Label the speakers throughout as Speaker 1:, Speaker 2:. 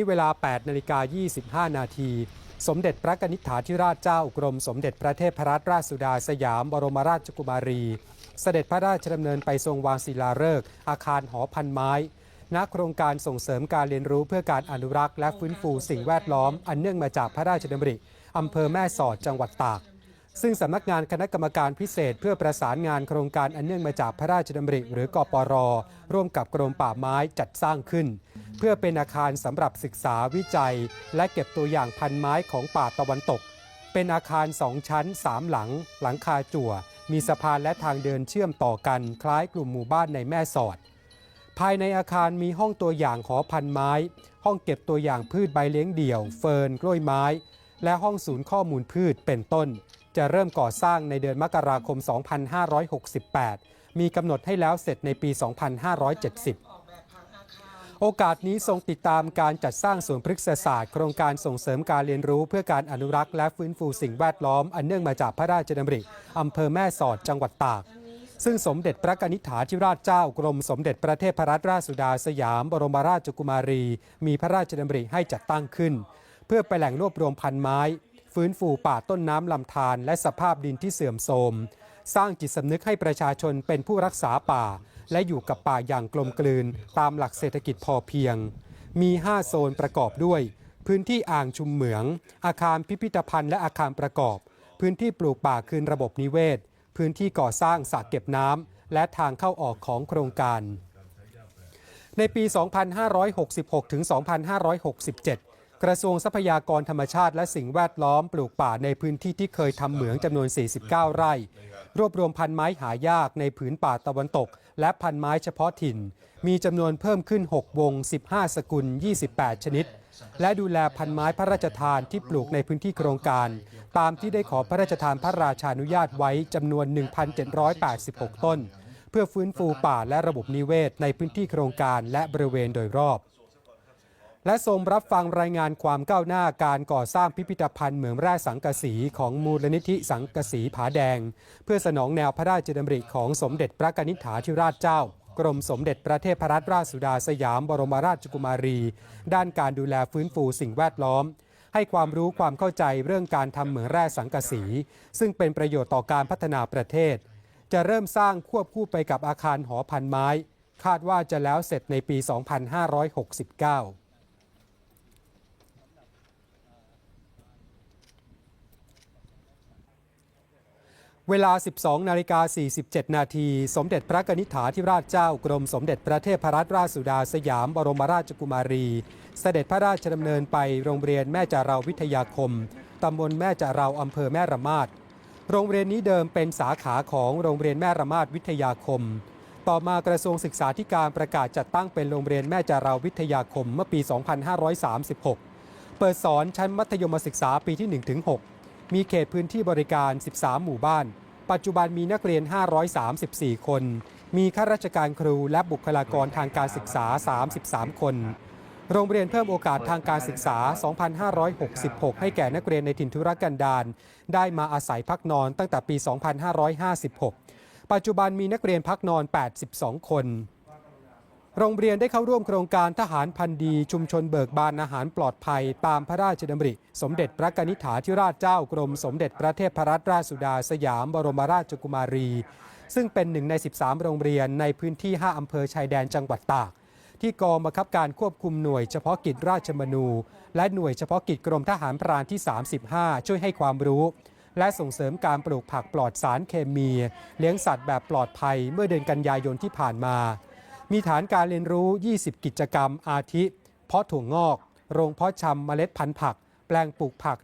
Speaker 1: ที่เวลา 8 นาฬิกา 25 นาที สมเด็จพระกนิษฐาธิราชเจ้ากรม สมเด็จพระเทพรัตนราชสุดาสยามบรมราชกุมารี เสด็จพระราชดำเนินไปทรงวางศิลาฤกษ์อาคารหอพันไม้ณโครงการส่งเสริมการเรียนรู้เพื่อการอนุรักษ์และฟื้นฟูสิ่งแวดล้อม อันเนื่องมาจากพระราชดำริอำเภอแม่สอดจังหวัดตาก ซึ่งสำนักงานคณะกรรมการพิเศษ เพื่อประสานงานโครงการอันเนื่องมาจากพระราชดำริ หรือกปร ร่วมกับกรมป่าไม้จัดสร้างขึ้น เพื่อเป็นอาคารสำหรับศึกษาวิจัย และเก็บตัวอย่างพันไม้ของป่าตะวันตก เป็นอาคารสองชั้นสามหลัง หลังคาจั่ว มีสะพานและทางเดินเชื่อมต่อกัน คล้ายกลุ่มหมู่บ้านในแม่สอด ภายในอาคารมีห้องตัวอย่างหอพันไม้ ห้องเก็บตัวอย่างพืชใบเลี้ยงเดี่ยว เฟิร์นกล้วยไม้ และห้องศูนย์ข้อมูลพืชเป็นต้น จะเริ่มก่อสร้างในเดือนมกราคม 2568 มีกำหนดให้แล้วเสร็จในปี 2570 โอกาสนี้ทรงติดตามการจัดสร้างสวนพฤกษศาสตร์ โครงการส่งเสริมการเรียนรู้เพื่อการอนุรักษ์และฟื้นฟูสิ่งแวดล้อม อันเนื่องมาจากพระราชดำริอำเภอแม่สอดจังหวัดตากซึ่งสมเด็จพระกนิษฐาธิราชเจ้ากรมสมเด็จพระเทพรัตนราชสุดาสยาม บรมราชกุมารี มีพระราชดำริให้จัดตั้งขึ้น เพื่อไปแหล่งรวบรวมพันไม้ ฟื้นฟูป่าต้นน้ำลำธารและสภาพดินที่เสื่อมโทรม สร้างจิตสำนึกให้ประชาชนเป็นผู้รักษาป่า และอยู่กับป่าอย่างกลมกลืน ตามหลักเศรษฐกิจพอเพียง มี 5 โซนประกอบด้วย พื้นที่อ่างชุมเหมือง อาคารพิพิธภัณฑ์และอาคารประกอบ พื้นที่ปลูกป่าคืนระบบนิเวศ พื้นที่ก่อสร้างสระเก็บน้ำและทางเข้าออกของโครงการในปี 2566 ถึง 2567 กระทรวงทรัพยากรธรรมชาติและสิ่งแวดล้อมปลูกป่าในพื้นที่ที่เคยทำเหมืองจำนวน 49 ไร่ รวบรวมพันไม้หายากในผืนป่าตะวันตก และพันไม้เฉพาะถิ่น มีจำนวนเพิ่มขึ้น 6 วง 15 สกุล 28 ชนิด และดูแลพันไม้พระราชทานที่ปลูกในพื้นที่โครงการ ตามที่ได้ขอพระราชทานพระราชานุญาตไว้จำนวน 1,786 ต้น เพื่อฟื้นฟูป่าและระบบนิเวศในพื้นที่โครงการและบริเวณโดยรอบ และทรงรับฟังรายงานความก้าวหน้าการก่อสร้างพิพิธภัณฑ์เหมืองแร่สังกะสีของมูลนิธิสังกะสีผาแดง เพื่อสนองแนวพระราชดำริของสมเด็จพระกนิษฐาธิราชเจ้ากรมสมเด็จพระเทพรัตนราชสุดาสยามบรมราชกุมารี ด้านการดูแลฟื้นฟูสิ่งแวดล้อม ให้ความรู้ความเข้าใจเรื่องการทำเหมืองแร่สังกะสี ซึ่งเป็นประโยชน์ต่อการพัฒนาประเทศ จะเริ่มสร้างควบคู่ไปกับอาคารหอพันไม้ คาดว่าจะแล้วเสร็จในปี 2569 เวลา 12 นาฬิกา 47 นาที สมเด็จพระกนิษฐาธิราชเจ้ากรมสมเด็จพระเทพรัตนราชสุดาสยามบรมราชกุมารี เสด็จพระราชดำเนินไปโรงเรียนแม่จาราวิทยาคม ตำบลแม่จาราอำเภอแม่ระมาด โรงเรียนนี้เดิมเป็นสาขาของโรงเรียนแม่ระมาดวิทยาคม ต่อมากระทรวงศึกษาธิการประกาศจัดตั้งเป็นโรงเรียนแม่จาราวิทยาคมเมื่อปี 2536 เปิดสอนชั้นมัธยมศึกษาปีที่ 1-6 มีเขตพื้นที่บริการ 13 หมู่บ้าน ปัจจุบันมีนักเรียน 534 คน มีข้าราชการครูและบุคลากรทางการศึกษา 33 คน โรงเรียนเพิ่มโอกาสทางการศึกษา 2,566 ให้แก่นักเรียนในถิ่นธุรกันดารได้มาอาศัยพักนอนตั้งแต่ปี 2556 ปัจจุบันมีนักเรียนพักนอน 82 คน โรงเรียนได้เข้าร่วมโครงการทหารพันธีชุมชนเบิกบานอาหารปลอดภัย ตามพระราชดำริ สมเด็จพระกนิษฐาธิราชเจ้ากรม สมเด็จพระเทพรัตนราชสุดาสยามบรมราชกุมารี ซึ่งเป็นหนึ่งใน 13 โรงเรียนในพื้นที่ 5 อำเภอชายแดนจังหวัดตาก ที่กองบังคับการควบคุมหน่วยเฉพาะกิจราชมนู และหน่วยเฉพาะกิจกรมทหารพรานที่ 35 ช่วยให้ความรู้และส่งเสริมการปลูกผักปลอดสารเคมี เลี้ยงสัตว์แบบปลอดภัยเมื่อเดือนกันยายนที่ผ่านมา มีฐานการเรียนรู้ 20 กิจกรรมอาทิ เพาะถั่วงอก โรงเพาะชำเมล็ดพันธุ์ผัก แปลงปลูกผัก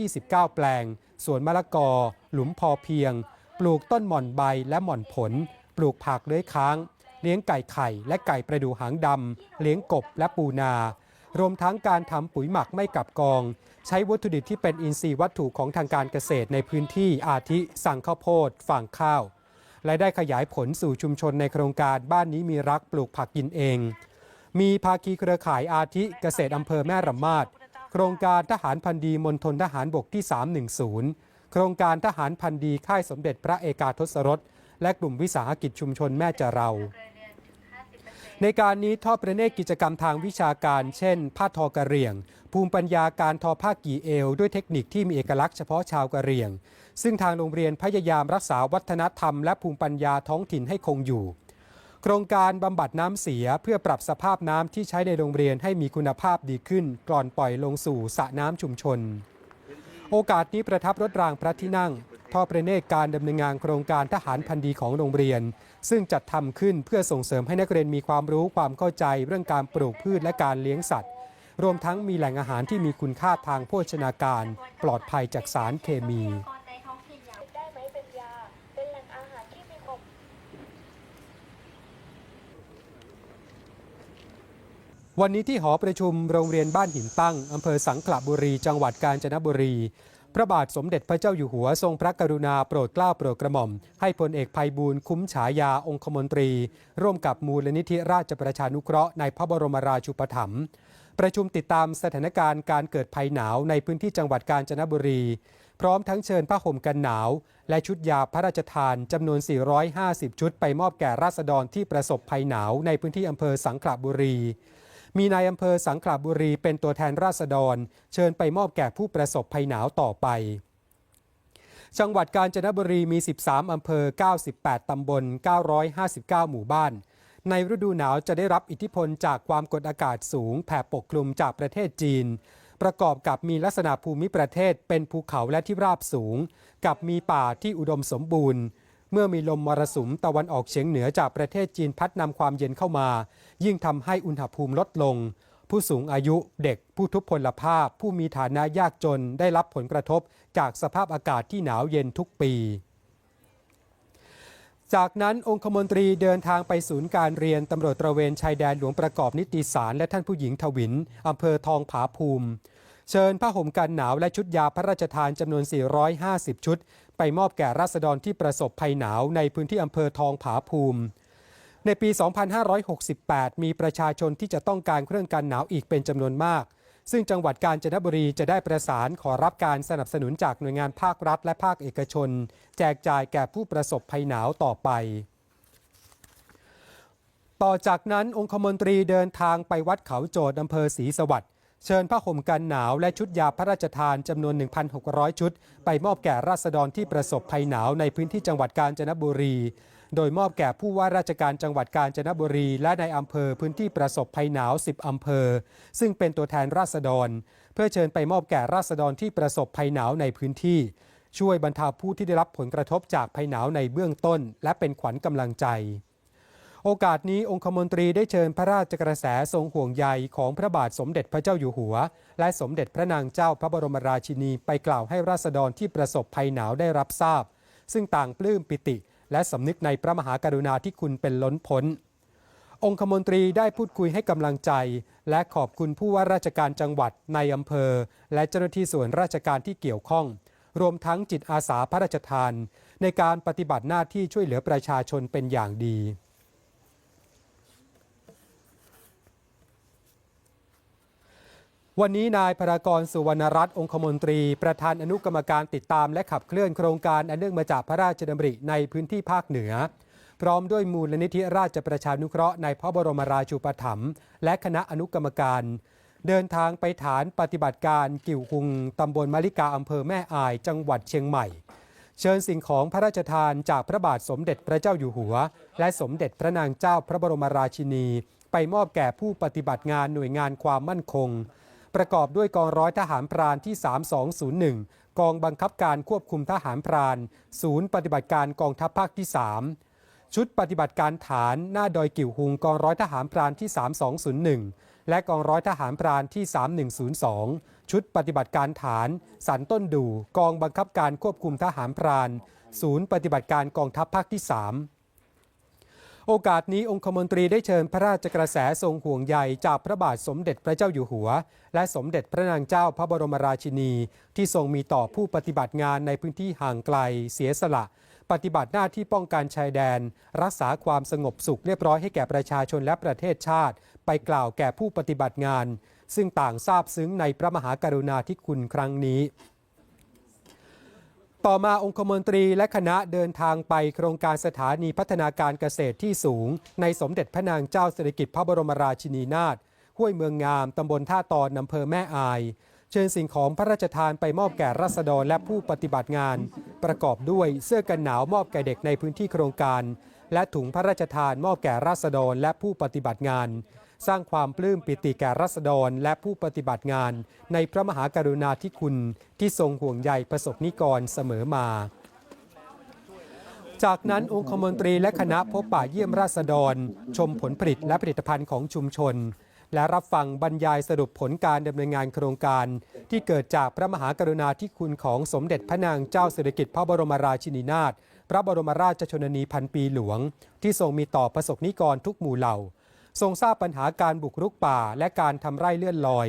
Speaker 1: 129 แปลง สวนมะละกอ หลุมพอเพียง ปลูกต้นหม่อนใบและหม่อนผล ปลูกผักเลื้อยค้าง เลี้ยงไก่ไข่ และไก่ประดูหางดำ เลี้ยงกบและปูนา รวมทั้งการทำปุ๋ยหมักไม่กลับกอง ใช้วัตถุดิบที่เป็นอินทรีย์วัตถุของทางการเกษตรในพื้นที่อาทิสั่งข้าวโพดฝางข้าว และได้ขยายผลสู่ชุมชนในโครงการบ้านนี้มีรักปลูกผักกินเอง มีภาคีเครือข่ายอาทิเกษตรอำเภอแม่ระมาดโครงการทหารพันดีมณฑลทหารบกที่ 310 โครงการทหารพันดีค่ายสมเด็จพระเอกาทศรส และกลุ่มวิสาหกิจชุมชนแม่จะเรา ในการนี้ทอดประเนตรกิจกรรมทางวิชาการ เช่น ผ้าทอกระเหรี่ยง ภูมิปัญญาการทอผ้ากี่เอว ด้วยเทคนิคที่มีเอกลักษณ์เฉพาะชาวกระเหรี่ยง ซึ่งทางโรงเรียนพยายามรักษาวัฒนธรรมและภูมิปัญญาท้องถิ่นให้คงอยู่ โครงการบำบัดน้ำเสียเพื่อปรับสภาพน้ำที่ใช้ในโรงเรียนให้มีคุณภาพดีขึ้น ก่อนปล่อยลงสู่สระน้ำชุมชน โอกาสนี้ประทับรถรางพระที่นั่ง ทอดประเนตรการดำเนินงานโครงการทหารพันดีของโรงเรียน ซึ่งจัดทำขึ้นเพื่อส่งเสริมให้นักเรียนมีความรู้ความเข้าใจเรื่องการปลูกพืชและการเลี้ยงสัตว์ รวมทั้งมีแหล่งอาหารที่มีคุณค่าทางโภชนาการ ปลอดภัยจากสารเคมี
Speaker 2: ได้ไหมเป็นยา เป็นแหล่งอาหารที่มีความ
Speaker 1: วันนี้ที่หอประชุมโรงเรียนบ้านหินตั้งอำเภอสังขละบุรี จังหวัดกาญจนบุรี พระบาทสมเด็จพระเจ้าอยู่หัวทรงพระกรุณาโปรดเกล้าโปรดกระหม่อม ให้พลเอกภัยบูลคุ้มฉายาองคมนตรี ร่วมกับมูลนิธิราชประชานุเคราะห์ในพระบรมราชูปถัมภ์ประชุมติดตามสถานการณ์การเกิดภัยหนาวในพื้นที่จังหวัดกาญจนบุรี พร้อมทั้งเชิญผ้าห่มกันหนาว และชุดยาพระราชทานจำนวน 450 ชุดไปมอบแก่ราษฎรที่ประสบภัยหนาวในพื้นที่อำเภอสังขละบุรี มีนายอำเภอสังขละบุรีเป็นตัวแทนราษฎร เชิญไปมอบแก่ผู้ประสบภัยหนาวต่อไป จังหวัดกาญจนบุรีมี 13 อำเภอ 98 ตำบล 959 หมู่บ้าน ในฤดูหนาวจะได้รับอิทธิพลจากความกดอากาศสูง แผ่ปกคลุมจากประเทศจีน ประกอบกับมีลักษณะภูมิประเทศเป็นภูเขาและที่ราบสูง กับมีป่าที่อุดมสมบูรณ์ เมื่อมีลมมรสุมตะวันออกเฉียงเหนือจากประเทศจีนพัดนำความเย็นเข้ามา ยิ่งทำให้อุณหภูมิลดลง ผู้สูงอายุเด็กผู้ทุพพลภาพ ผู้มีฐานะยากจนได้รับผลกระทบจากสภาพอากาศที่หนาวเย็นทุกปีจากนั้นองคมนตรีเดินทางไปศูนย์การเรียนตำรวจตระเวนชายแดนหลวงประกอบนิติสารและท่านผู้หญิงทวินอำเภอทองผาภูมิ เชิญผ้าห่มกันหนาวและชุดยาพระราชทานจำนวน 450 ชุด ไปมอบแก่ราษฎรที่ประสบภัยหนาวในพื้นที่อำเภอทองผาภูมิ ในปี 2568 มีประชาชนที่จะต้องการเครื่องกันหนาวอีกเป็นจำนวนมาก ซึ่งจังหวัดกาญจนบุรีจะได้ประสานขอรับการสนับสนุนจากหน่วยงานภาครัฐ และภาคเอกชน แจกจ่ายแก่ผู้ประสบภัยหนาวต่อไปต่อจากนั้นองคมนตรีเดินทางไปวัดเขาโจดอำเภอศรีสวัสดิ์ เชิญผ้าห่มกันหนาวและชุดยาพระราชทานจำนวน 1,600 ชุด ไปมอบแก่ราษฎรที่ประสบภัยหนาวในพื้นที่จังหวัดกาญจนบุรี โดยมอบแก่ผู้ว่าราชการจังหวัดกาญจนบุรี และในอำเภอพื้นที่ประสบภัยหนาว 10 อำเภอ ซึ่งเป็นตัวแทนราษฎร เพื่อเชิญไปมอบแก่ราษฎรที่ประสบภัยหนาวในพื้นที่ ช่วยบรรเทาผู้ที่ได้รับผลกระทบจากภัยหนาวในเบื้องต้น และเป็นขวัญกำลังใจ โอกาสนี้องคมนตรีได้เชิญพระราชกระแสทรงห่วงใยของพระบาทสมเด็จพระเจ้าอยู่หัว และสมเด็จพระนางเจ้าพระบรมราชินีไปกล่าวให้ราษฎรที่ประสบภัยหนาวได้รับทราบ ซึ่งต่างปลื้มปิติ และสำนึกในพระมหากรุณาธิคุณเป็นล้นพ้น องคมนตรีได้พูดคุยให้กำลังใจ และขอบคุณผู้ว่าราชการจังหวัดในอำเภอ และเจ้าหน้าที่ส่วนราชการที่เกี่ยวข้อง รวมทั้งจิตอาสาพระราชทาน ในการปฏิบัติหน้าที่ช่วยเหลือประชาชนเป็นอย่างดี วันนี้นายพรากรสุวรรณรัตน์องคมนตรี ประธานอนุกรรมการติดตามและขับเคลื่อนโครงการอันเนื่องมาจากพระราชดำริในพื้นที่ภาคเหนือ พร้อมด้วยมูลนิธิราชประชานุเคราะห์ในพระบรมราชูปถัมภ์และคณะอนุกรรมการ เดินทางไปฐานปฏิบัติการกิ่วหุงตำบลมะลิกาอำเภอแม่อาย จังหวัดเชียงใหม่ เชิญสิ่งของพระราชทานจากพระบาทสมเด็จพระเจ้าอยู่หัว และสมเด็จพระนางเจ้าพระบรมราชินี ไปมอบแก่ผู้ปฏิบัติงานหน่วยงานความมั่นคง ประกอบด้วยกองร้อยทหารพรานที่ 3201 กองบังคับการควบคุมทหารพราน ศูนย์ปฏิบัติการกองทัพภาคที่ 3 ชุดปฏิบัติการฐานหน้าดอยกิ่วหุงกองร้อยทหารพรานที่ 3201 และกองร้อยทหารพรานที่ 3102 ชุดปฏิบัติการฐาน สันต้นดู กองบังคับการควบคุมทหารพราน ศูนย์ปฏิบัติการกองทัพภาคที่ 3 โอกาสนี้องคมนตรีได้เชิญพระราชกระแสทรงห่วงใยจากพระบาทสมเด็จพระเจ้าอยู่หัว และสมเด็จพระนางเจ้าพระบรมราชินี ที่ทรงมีต่อผู้ปฏิบัติงานในพื้นที่ห่างไกลเสียสละ ปฏิบัติหน้าที่ป้องกันชายแดน รักษาความสงบสุขเรียบร้อยให้แก่ประชาชนและประเทศชาติ ไปกล่าวแก่ผู้ปฏิบัติงาน ซึ่งต่างทราบซึ้งในพระมหากรุณาธิคุณครั้งนี้ ต่อมาองคมนตรีและคณะเดินทางไปโครงการสถานีพัฒนาการเกษตรที่สูง ในสมเด็จพระนางเจ้าสิริกิติ์พระบรมราชินีนาถห้วยเมืองงาม ตำบลท่าตอนอำเภอแม่อาย เชิญสิ่งของพระราชทานไปมอบแก่รัษฎรและผู้ปฏิบัติงาน ประกอบด้วยเสื้อกันหนาวมอบแก่เด็กในพื้นที่โครงการ และถุงพระราชทานมอบแก่รัษฎรและผู้ปฏิบัติงาน สร้างความปลื้มปิติแก่รัษฎรและผู้ปฏิบัติงาน ในพระมหากรุณาธิคุณที่ทรงห่วงใยประสบนิกรเสมอมา จากนั้นองคมนตรีและคณะพบป่าเยี่ยมราษฎร ชมผลผลิตและผลิตภัณฑ์ของชุมชน และรับฟังบรรยายสรุปผลการดำเนินงานโครงการ ที่เกิดจากพระมหากรุณาธิคุณของสมเด็จพระนางเจ้าสิริกิติ์พระบรมราชินีนาถพระบรมราชชนนีพันปีหลวง ที่ทรงมีต่อประสบนิกรทุกหมู่เหล่า ทรงทราบปัญหาการบุกรุกป่า และการทำไร่เลื่อนลอย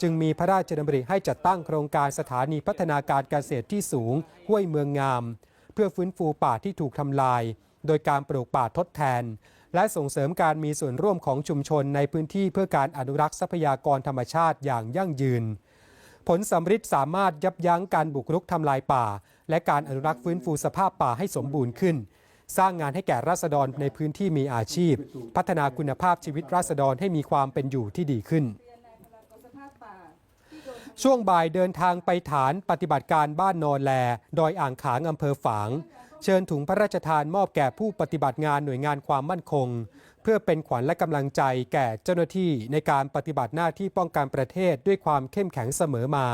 Speaker 1: จึงมีพระราชดำริให้จัดตั้งโครงการสถานีพัฒนาการเกษตรที่สูง ห้วยเมืองงาม เพื่อฟื้นฟูป่าที่ถูกทำลาย โดยการปลูกป่าทดแทน และส่งเสริมการมีส่วนร่วมของชุมชนในพื้นที่เพื่อการอนุรักษ์ทรัพยากรธรรมชาติอย่างยั่งยืน ผลสำฤทธิ์สามารถยับยั้งการบุกรุกทำลายป่า และการอนุรักษ์ฟื้นฟูสภาพป่าให้สมบูรณ์ขึ้น สร้างงานให้แก่ราษฎรในพื้นที่มีอาชีพ พัฒนาคุณภาพชีวิตราษฎรให้มีความเป็นอยู่ที่ดีขึ้น ช่วงบ่ายเดินทางไปฐานปฏิบัติการบ้านนอนแล ดอยอ่างขางอำเภอฝาง เชิญถุงพระราชทานมอบแก่ผู้ปฏิบัติงานหน่วยงานความมั่นคง เพื่อเป็นขวัญและกำลังใจแก่เจ้าหน้าที่ในการปฏิบัติหน้าที่ป้องกันประเทศด้วยความเข้มแข็งเสมอมา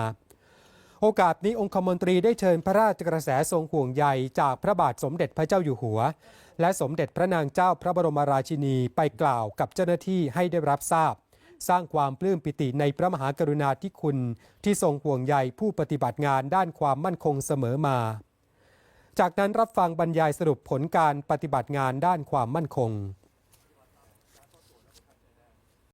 Speaker 1: โอกาสนี้องคมนตรีได้เชิญพระราชกระแสทรงห่วงใยจากพระบาทสมเด็จพระเจ้าอยู่หัว และสมเด็จพระนางเจ้าพระบรมราชินีไปกล่าวกับเจ้าหน้าที่ให้ได้รับทราบ สร้างความปลื้มปิติในพระมหากรุณาธิคุณที่ทรงห่วงใยผู้ปฏิบัติงานด้านความมั่นคงเสมอมา จากนั้นรับฟังบรรยายสรุปผลการปฏิบัติงานด้านความมั่นคง